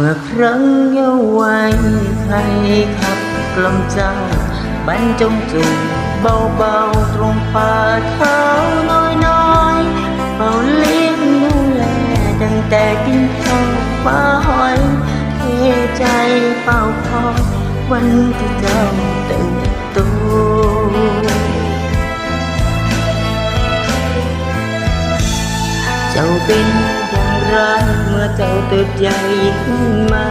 มื่อครั้งเยาว์วัยใครขับกล่อมเจ้าบรรจงจูงเบาๆตรงฝ่าเท้าน้อยๆเป่าเลี้ยงดูแลตั้งแต่กินข้าวฟ้าหอยเทใจเฝ้าคอยวันที่เจ้าเติบโตเจ้าเป็น รักเมื่อเจ้าเติบใหญ่ขึ้นมา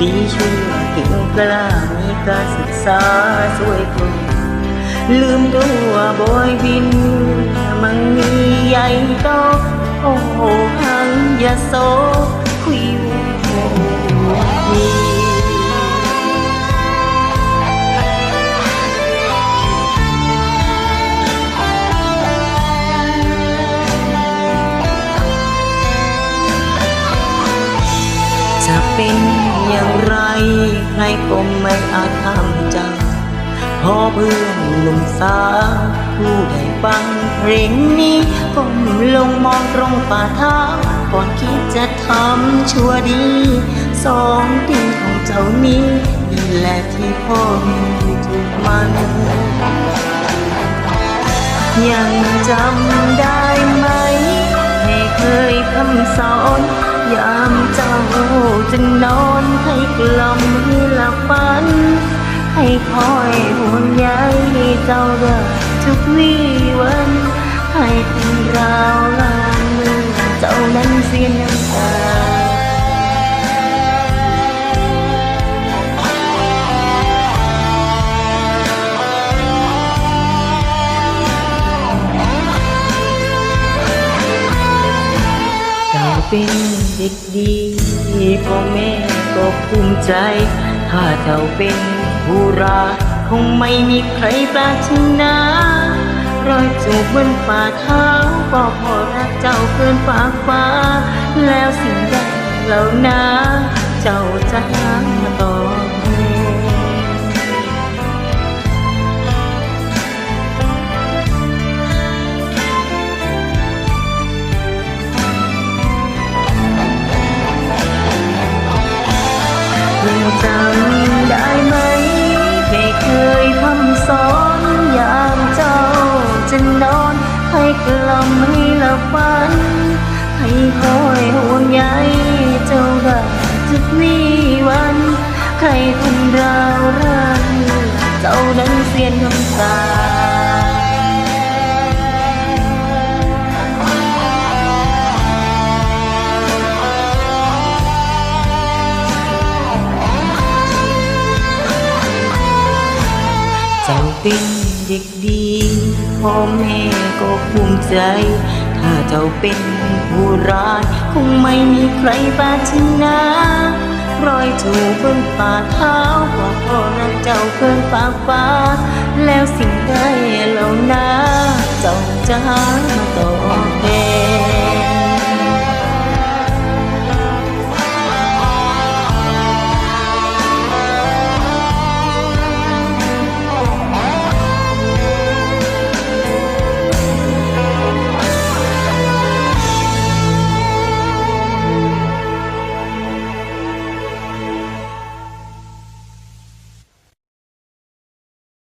ดีชั่วเก่งกล้ามีการศึกษาสวยคนลืมตัวบอยบิน มันมีใหญ่โตโอ้โหหังยาโซ จะเป็นอย่างไรใครก็ไม่อาจห้ามใจพอเพื่อนหนุ่มสาวผู้ได้ฟังเพลงนี้ก้มลงมองตรงฝ่าเท้าก่อนคิดจะทำชั่วดี สองดีของเจ้านี้นี่แหละที่พ่อมีทุกมันยังจำได้ไหม ให้เคยคำสอน ยามเจ้าจะนอนให้กล่อมให้หลับฝัน ให้คอยห่วงใยเจ้าได้ทุกวี่วัน ให้เป็นราวลานมือเจ้านั้นเสียน้ำตาเจ้าเป็น ด็กดีพ่อแม่ก็ภูมิใจ ถ้าเจ้าเป็นผู้ราคงไม่มีใครปรารถนารอยจูบบนฝ่าเท้าก็พอรักเจ้าเกินฝากฟ้า แล้วสิ่งใดเหล่านาเจ้าจะหาต่อำได้ไหม ไม่เคยทำสอนอย่างเจ้าจะนอนให้กล่อมให้หลับฝัน ให้คอยห่วงใยเจ้าได้ทุกวี่วัน ใครคนราวรันเจ้านั้นเสียนน้ำตา เจ้าเป็นเด็กดีพ่อแม่ก็ภูมิใจ ถ้าเจ้าเป็นผู้ร้ายคงไม่มีใครปรารถนารอยจูบบนฝ่าเท้าก็เพราะรักเจ้าเกินฝาฟ้า แล้วสิ่งใดเหล่านั้นเจ้าจะหามาตอแทน